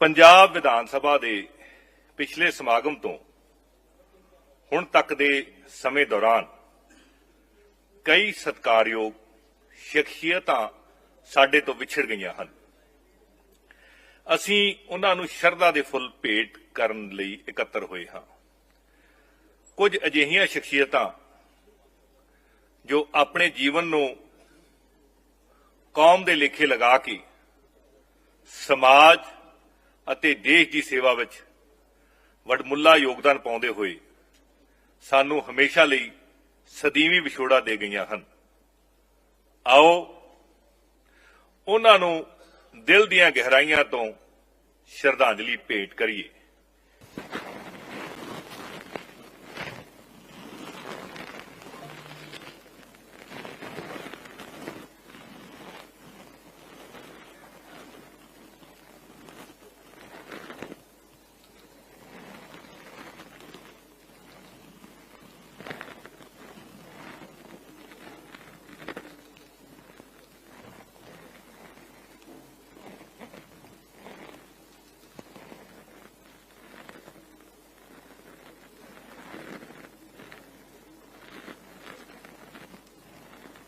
ਪੰਜਾਬ ਵਿਧਾਨ ਸਭਾ ਦੇ ਪਿਛਲੇ ਸਮਾਗਮ ਤੋਂ ਹੁਣ ਤੱਕ ਦੇ ਸਮੇਂ ਦੌਰਾਨ ਕਈ ਸਤਿਕਾਰਯੋਗ ਸ਼ਖਸੀਅਤਾਂ ਸਾਡੇ ਤੋਂ ਵਿਛੜ ਗਈਆਂ ਹਨ। ਅਸੀਂ ਉਹਨਾਂ ਨੂੰ ਸ਼ਰਧਾ ਦੇ ਫੁੱਲ ਭੇਟ ਕਰਨ ਲਈ ਇਕੱਤਰ ਹੋਏ ਹਾਂ। ਕੁਝ ਅਜਿਹੀਆਂ ਸ਼ਖਸੀਅਤਾਂ ਜੋ ਆਪਣੇ ਜੀਵਨ ਨੂੰ ਕੌਮ ਦੇ ਲੇਖੇ ਲਗਾ ਕੇ ਸਮਾਜ ਅਤੇ ਦੇਸ਼ ਦੀ ਸੇਵਾ ਵਿੱਚ ਵਡਮੁੱਲਾ ਯੋਗਦਾਨ ਪਾਉਂਦੇ ਹੋਏ ਸਾਨੂੰ ਹਮੇਸ਼ਾ ਲਈ ਸਦੀਵੀ ਵਿਛੋੜਾ ਦੇ ਗਈਆਂ ਹਨ। ਆਓ, ਉਹਨਾਂ ਨੂੰ ਦਿਲ ਦੀਆਂ ਗਹਿਰਾਈਆਂ ਤੋਂ ਸ਼ਰਧਾਂਜਲੀ ਭੇਟ ਕਰੀਏ।